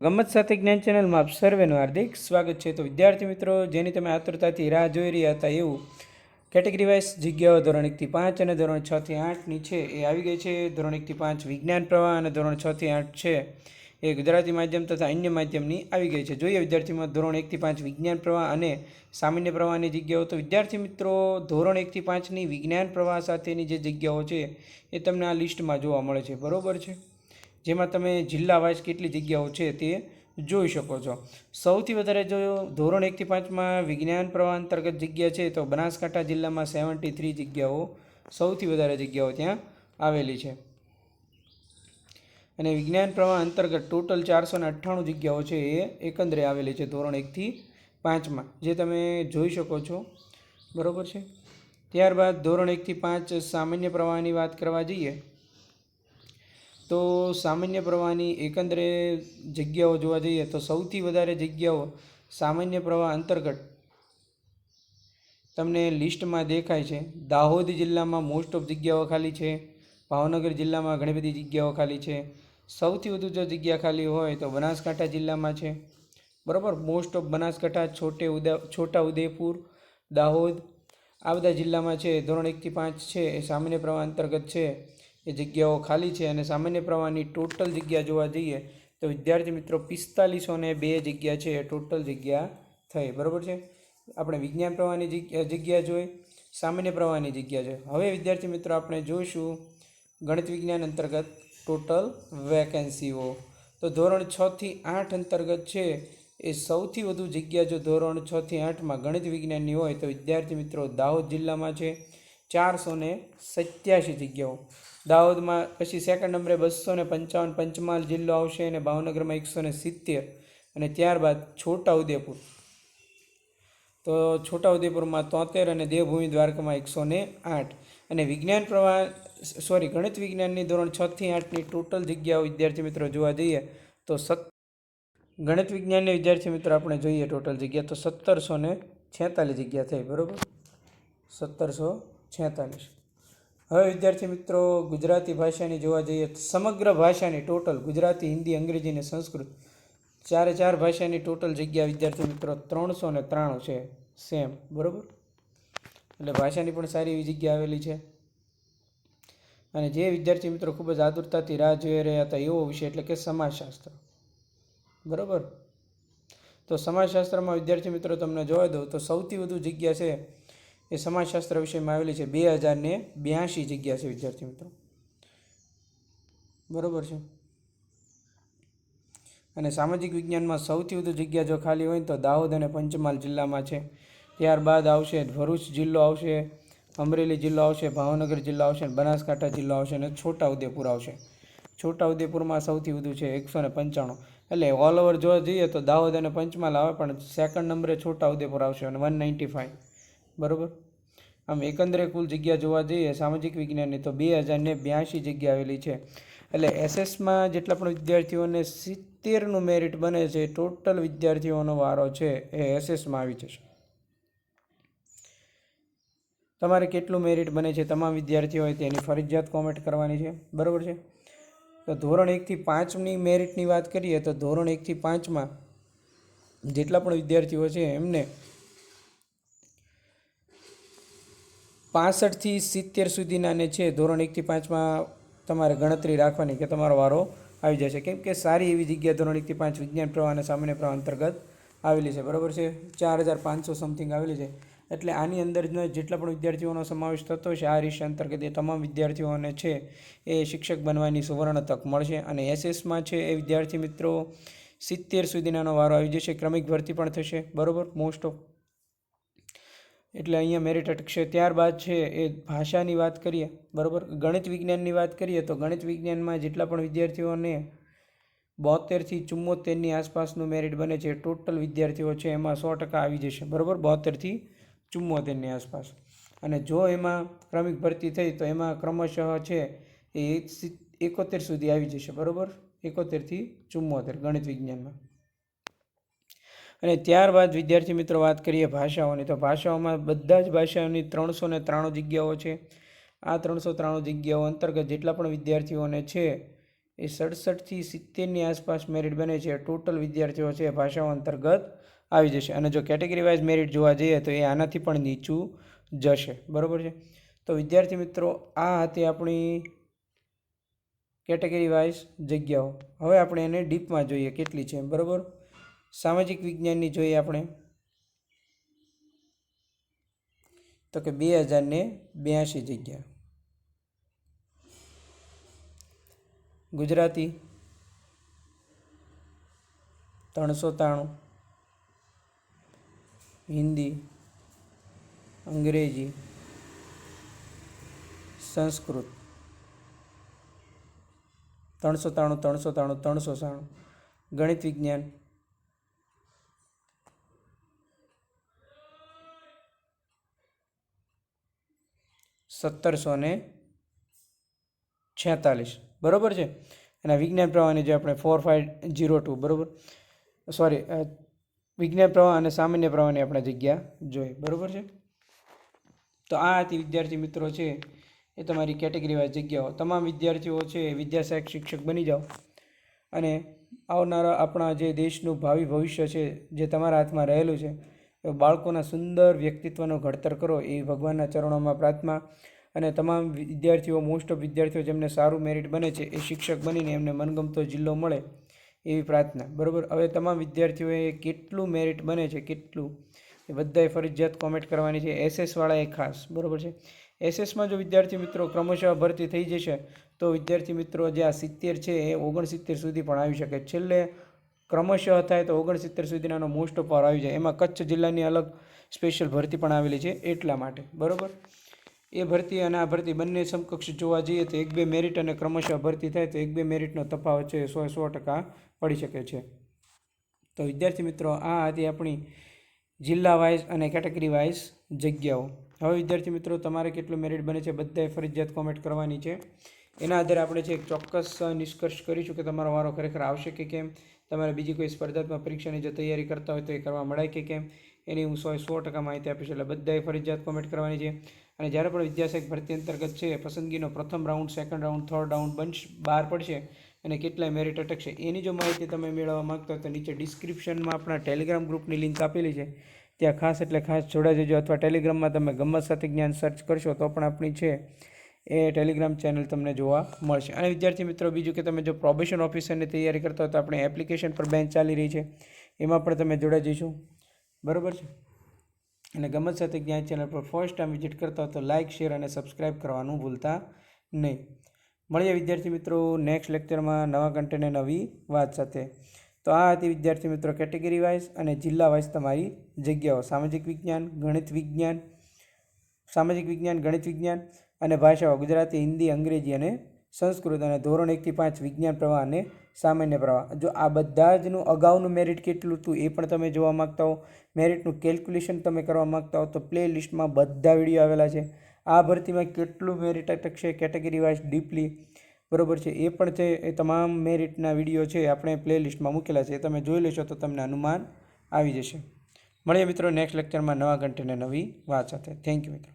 ગમત સાથે જ્ઞાન ચેનલમાં આપ સર્વેનું હાર્દિક સ્વાગત છે. તો વિદ્યાર્થી મિત્રો, જેની તમે આતુરતાથી રાહ જોઈ રહ્યા હતા એવું કેટેગરી વાઇઝ જગ્યાઓ ધોરણ એકથી પાંચ અને ધોરણ છથી આઠની છે એ આવી ગઈ છે. ધોરણ એકથી પાંચ વિજ્ઞાન પ્રવાહ અને ધોરણ છથી આઠ છે એ ગુજરાતી માધ્યમ તથા અન્ય માધ્યમની આવી ગઈ છે. જોઈએ વિદ્યાર્થીમાં ધોરણ એકથી પાંચ વિજ્ઞાન પ્રવાહ અને સામાન્ય પ્રવાહની જગ્યાઓ. તો વિદ્યાર્થી મિત્રો, ધોરણ એકથી પાંચની વિજ્ઞાન પ્રવાહ સાથેની જે જગ્યાઓ છે એ તમને આ લિસ્ટમાં જોવા મળે છે. બરાબર છે? જેમાં તમે જિલ્લા વાઇઝ કેટલી જગ્યાઓ છે તે જોઈ શકો છો. સૌથી વધારે જો ધોરણ એકથી પાંચમાં વિજ્ઞાન પ્રવાહ અંતર્ગત જગ્યા છે, તો બનાસકાંઠા જિલ્લામાં સેવન્ટી થ્રી જગ્યાઓ સૌથી વધારે જગ્યાઓ ત્યાં આવેલી છે. અને વિજ્ઞાન પ્રવાહ અંતર્ગત ટોટલ ચારસો ને અઠ્ઠાણું જગ્યાઓ છે એ એકંદરે આવેલી છે ધોરણ એકથી પાંચમાં જે તમે જોઈ શકો છો. બરાબર છે? ત્યારબાદ ધોરણ એકથી પાંચ સામાન્ય પ્રવાહની વાત કરવા જઈએ તો સામાન્ય પ્રવાહની એકંદરે જગ્યાઓ જોવા જઈએ તો સૌથી વધારે જગ્યાઓ સામાન્ય પ્રવાહ અંતર્ગત તમને લિસ્ટમાં દેખાય છે. દાહોદ જિલ્લામાં મોસ્ટ ઓફ જગ્યાઓ ખાલી છે. ભાવનગર જિલ્લામાં ઘણી બધી જગ્યાઓ ખાલી છે. સૌથી વધુ જો જગ્યા ખાલી હોય તો બનાસકાંઠા જિલ્લામાં છે. બરાબર? મોસ્ટ ઓફ બનાસકાંઠા, છોટે ઉદય, છોટા ઉદયપુર, દાહોદ, આ બધા જિલ્લામાં છે. ધોરણ એકથી પાંચ છે. એ સામાન્ય પ્રવાહ અંતર્ગત છે. એ જગ્યાઓ ખાલી છે અને સામાન્ય પ્રવાહની ટોટલ જગ્યા જોવા જઈએ તો વિદ્યાર્થી મિત્રો પિસ્તાલીસો ને બે જગ્યા છે એ ટોટલ જગ્યા થઈ. બરાબર છે? આપણે વિજ્ઞાન પ્રવાહની જગ્યા જોઈ, સામાન્ય પ્રવાહની જગ્યા છે હવે વિદ્યાર્થી મિત્રો આપણે જોઈશું ગણિત વિજ્ઞાન અંતર્ગત ટોટલ વેકેન્સીઓ. તો ધોરણ છથી આઠ અંતર્ગત છે એ સૌથી વધુ જગ્યા જો ધોરણ છથી આઠમાં ગણિત વિજ્ઞાનની હોય તો વિદ્યાર્થી મિત્રો દાહોદ જિલ્લામાં છે. ચારસો ને સત્યાસી જગ્યાઓ. દાહોદમાં પછી સેકન્ડ નંબરે બસો ને પંચાવન પંચમહાલ જિલ્લો આવશે અને ભાવનગરમાં એકસો ને સિત્તેર અને ત્યારબાદ છોટાઉદેપુર. તો છોટાઉદેપુરમાં તોતેર અને દેવભૂમિ દ્વારકામાં એકસો ને આઠ. અને વિજ્ઞાન પ્રવાહ સોરી ગણિત વિજ્ઞાનની ધોરણ છથી આઠની ટોટલ જગ્યાઓ વિદ્યાર્થી મિત્રો જોવા જઈએ તો સત, ગણિત વિજ્ઞાનની વિદ્યાર્થી મિત્રો આપણે જોઈએ ટોટલ જગ્યા તો સત્તરસો ને છેતાલીસ જગ્યા થઈ, બરાબર? સત્તરસો છેતાલીસ. હવે વિદ્યાર્થી મિત્રો, ગુજરાતી ભાષાની જોવા જઈએ સમગ્ર ભાષાની ટોટલ ગુજરાતી, હિન્દી, અંગ્રેજી અને સંસ્કૃત ચારે ચાર ભાષાની ટોટલ જગ્યા વિદ્યાર્થી મિત્રો ત્રણસો ને ત્રાણું છે. સેમ, બરાબર? એટલે ભાષાની પણ સારી એવી જગ્યા આવેલી છે. અને જે વિદ્યાર્થી મિત્રો ખૂબ જ આતુરતાથી રાહ જોઈ રહ્યા હતા એવો વિષય એટલે કે સમાજશાસ્ત્ર. બરાબર? તો સમાજશાસ્ત્રમાં વિદ્યાર્થી મિત્રો તમને જોવા દઉં તો સૌથી વધુ જગ્યા છે એ સમાજશાસ્ત્ર વિષયમાં આવેલી છે બે હજાર ને બ્યાસી જગ્યા છે વિદ્યાર્થી મિત્રો. બરાબર છે? અને સામાજિક વિજ્ઞાનમાં સૌથી વધુ જગ્યા જો ખાલી હોય તો દાહોદ અને પંચમહાલ જિલ્લામાં છે. ત્યારબાદ આવશે ભરૂચ જિલ્લો આવશે, અમરેલી જિલ્લો આવશે, ભાવનગર જિલ્લો આવશે બનાસકાંઠા જિલ્લો આવશે અને છોટાઉદેપુર આવશે. છોટાઉદેપુરમાં સૌથી વધુ છે એકસો ને પંચાણું. એટલે ઓલ ઓવર જોવા જઈએ તો દાહોદ અને પંચમહાલ આવે પણ સેકન્ડ નંબરે છોટાઉદેપુર આવશે અને વન નાઇન્ટી ફાઇવ બરાબર? આમ એકંદરે કુલ જગ્યા જોવા જઈએ, સામાજિક વિજ્ઞાનની તો બે હજાર ને બ્યાસી જગ્યા આવેલી છે. એટલે એસએસમાં જેટલા પણ વિદ્યાર્થીઓને સિત્તેરનું મેરિટ બને છે ટોટલ વિદ્યાર્થીઓનો વારો છે એ એસએસમાં આવી જશે. તમારે કેટલું મેરિટ બને છે તમામ વિદ્યાર્થીઓ હોય તેની ફરજિયાત કોમેન્ટ કરવાની છે, બરાબર છે? તો ધોરણ એકથી પાંચની મેરિટની વાત કરીએ તો ધોરણ એકથી પાંચમાં જેટલા પણ વિદ્યાર્થીઓ છે એમને પાસઠથી સિત્તેર સુધીનાને છે, ધોરણ એકથી પાંચમાં તમારે ગણતરી રાખવાની કે તમારો વારો આવી જશે. કેમ કે સારી એવી જગ્યા ધોરણ એકથી પાંચ વિજ્ઞાન પ્રવાહ અને સામાન્ય પ્રવાહ અંતર્ગત આવેલી છે. બરાબર છે? ચાર હજાર પાંચસો સમથિંગ આવેલી છે. એટલે આની અંદર જેટલા પણ વિદ્યાર્થીઓનો સમાવેશ થતો છે આ વિષય અંતર્ગત એ તમામ વિદ્યાર્થીઓને છે એ શિક્ષક બનવાની સુવર્ણ તક મળશે અને એસએસમાં છે એ વિદ્યાર્થી મિત્રો સિત્તેર સુધીનાનો વારો આવી જશે. ક્રમિક ભરતી પણ થશે. બરાબર? મોસ્ટ ઓફ એટલે અહીંયા મેરિટ અટકશે. ત્યારબાદ છે એ ભાષાની વાત કરીએ, બરાબર? ગણિત વિજ્ઞાનની વાત કરીએ તો ગણિત વિજ્ઞાનમાં જેટલા પણ વિદ્યાર્થીઓને બોતેરથી ચુમ્મોતેરની આસપાસનું મેરિટ બને છે ટોટલ વિદ્યાર્થીઓ છે એમાં સો ટકા આવી જશે, બરાબર? બોતેરથી ચુમ્મોતેરની આસપાસ. અને જો એમાં ક્રમિક ભરતી થઈ તો એમાં ક્રમશઃ છે એ એકોતેર સુધી આવી જશે, બરાબર? એકોતેરથી ચુમ્મોતેર ગણિત વિજ્ઞાનમાં. અને ત્યારબાદ, વિદ્યાર્થી મિત્રો, વાત કરીએ ભાષાઓની. તો ભાષાઓમાં બધા જ ભાષાઓની ત્રણસો ને ત્રાણું જગ્યાઓ છે. આ ત્રણસો ત્રાણું જગ્યાઓ અંતર્ગત જેટલા પણ વિદ્યાર્થીઓને છે, એ સડસઠથી સિત્તેરની આસપાસ મેરિટ બને છે. ટોટલ વિદ્યાર્થીઓ છે ભાષાઓ અંતર્ગત આવી જશે. અને જો કેટેગરી વાઇઝ મેરિટ જોવા જઈએ તો એ આનાથી પણ નીચું જશે. બરાબર છે? તો વિદ્યાર્થી મિત્રો, આ હતી આપણી કેટેગરી વાઇઝ જગ્યાઓ. હવે આપણે એને ડીપમાં જોઈએ, કેટલી છે. બરાબર? સામાજિક વિજ્ઞાનની જોઈએ આપણે? તો કે બે હજારને બ્યાસી જગ્યા. ગુજરાતી ત્રણસો ત્રાણું. હિન્દી, અંગ્રેજી, સંસ્કૃત. ત્રણસો ત્રાણું ત્રણસો ત્રાણું ત્રણસો ત્રાણું. ગણિત વિજ્ઞાન. સત્તરસો ને છેતાલીસ. બરાબર છે? અને વિજ્ઞાન પ્રવાહની જે આપણે ફોર ફાઇવ જીરો ટુ બરાબર? સોરી વિજ્ઞાન પ્રવાહ અને સામાન્ય પ્રવાહની આપણે જગ્યા જોઈ. બરાબર છે? તો આ હતી વિદ્યાર્થી મિત્રો છે એ તમારી કેટેગરી વાઇઝ જગ્યાઓ. તમામ વિદ્યાર્થીઓ છે વિદ્યાશાયક શિક્ષક બની જાઓ. અને આવનારા આપણા જે દેશનું ભાવિ ભવિષ્ય છે જે તમારા હાથમાં રહેલું છે બાળકોના સુંદર વ્યક્તિત્વનું ઘડતર કરો એ ભગવાનના ચરણોમાં પ્રાર્થના અને તમામ વિદ્યાર્થીઓ મોસ્ટ ઓફ વિદ્યાર્થીઓ જેમને સારું મેરિટ બને છે એ શિક્ષક બનીને એમને મનગમતો જિલ્લો મળે એવી પ્રાર્થના. બરાબર? હવે તમામ વિદ્યાર્થીઓએ કેટલું મેરિટ બને છે, કેટલું? એ બધાએ ફરજિયાત કોમેન્ટ કરવાની છે. એસએસવાળાએ ખાસ. બરાબર છે? એસએસમાં જો વિદ્યાર્થી મિત્રો ક્રમશઃ ભરતી થઈ જશે, તો વિદ્યાર્થી મિત્રો જે આ સિત્તેર છે એ ઓગણસિત્તેર સુધી પણ આવી શકે. છેલ્લે ક્રમશઃ થાય તો ઓગણસિત્તેર સુધીનાનો મોસ્ટ ઓફ આવી જાય. એમાં કચ્છ જિલ્લાની અલગ સ્પેશિયલ ભરતી પણ આવેલી છે એટલા માટે. બરાબર? એ ભરતી અને આ ભરતી બંને સમકક્ષ જોવા જઈએ તો એક બે મેરિટ અને ક્રમશઃ ભરતી થાય તો એક બે મેરિટનો તફાવત છે સો સો ટકા પડી શકે છે. તો વિદ્યાર્થી મિત્રો, આ હતી આપણી જિલ્લા વાઇઝ અને કેટેગરી વાઇઝ જગ્યાઓ. હવે વિદ્યાર્થી મિત્રો, તમારે કેટલું મેરિટ બને છે બધાએ ફરજિયાત કોમેન્ટ કરવાની છે. એના આધારે આપણે છે એક ચોક્કસ નિષ્કર્ષ કરીશું કે તમારો વારો ખરેખર આવશે કે કેમ. તમારે બીજી કોઈ સ્પર્ધાત્મક પરીક્ષાની જો તૈયારી કરતા હોય તો એ કરવા મળે કે કેમ? એની હું સો સો ટકા માહિતી આપીશ, એટલે બધાએ ફરજિયાત કોમેન્ટ કરવાની છે. અને જ્યારે પણ વિદ્યાસહાયક ભરતી અંતર્ગત છે, પસંદગીનો પ્રથમ round second round third round બનશ બહાર પડશે અને કેટલાય મેરિટ અટકશે. એની જો માહિતી તમે મેળવવા માગતા હોય તો નીચે ડિસ્ક્રિપ્શનમાં આપણા ટેલિગ્રામ ગ્રુપની લિંક આપેલી છે. ત્યાં ખાસ એટલે ખાસ જોડાઈ અથવા ટેલિગ્રામમાં તમે ગમત સાથે જ્ઞાન સર્ચ કરશો તો પણ આપણી છે એ ટેલિગ્રામ ચેનલ તમને જોવા મળશે. અને વિદ્યાર્થી મિત્રો, બીજું કે તમે જો પ્રોબેશન ઓફિસરની તૈયારી કરતા હોય તો આપણે એપ્લિકેશન પર બેન્ચ ચાલી રહી છે. એમાં પણ તમે જોડાઈ જઈશું. બરાબર છે? અને ગમત સાથે જ્ઞાન ચેનલ પર ફર્સ્ટ ટાઈમ વિઝિટ કરતા હોય તો લાઇક શેર અને સબસ્ક્રાઇબ કરવાનું ભૂલતા નહીં. મળીએ વિદ્યાર્થી મિત્રો નેક્સ્ટ લેક્ચરમાં નવા કન્ટેન્ટ નવી વાત સાથે. તો આ હતી વિદ્યાર્થી મિત્રો કેટેગરી વાઇઝ અને જિલ્લા વાઇઝ તમારી જગ્યાઓ. સામાજિક વિજ્ઞાન, ગણિત વિજ્ઞાન, સામાજિક વિજ્ઞાન, ગણિત વિજ્ઞાન અને ભાષાઓ, ગુજરાતી, હિન્દી, અંગ્રેજી અને સંસ્કૃત અને ધોરણ એકથી પાંચ વિજ્ઞાન પ્રવાહ અને સામાન્ય પ્રવાહ. જો આ બધા જનું અગાઉનું મેરિટ કેટલું હતું એ પણ તમે જોવા માગતા હો. મેરિટનું કેલ્ક્યુલેશન તમે કરવા માગતા હો તો પ્લે લિસ્ટમાં બધા વીડિયો આવેલા છે. આ ભરતીમાં કેટલું મેરિટ અટકશે કેટેગરી વાઇઝ ડીપલી બરોબર છે. એ પણ છે, એ તમામ મેરિટના વીડિયો છે આપણે પ્લે લિસ્ટમાં મૂકેલા છે. એ તમે જોઈ લેશો તો તમને અનુમાન આવી જશે. મળીએ મિત્રો નેક્સ્ટ લેક્ચરમાં નવા કન્ટેન્ટ નવી વાત સાથે. થેન્ક યુ મિત્રો.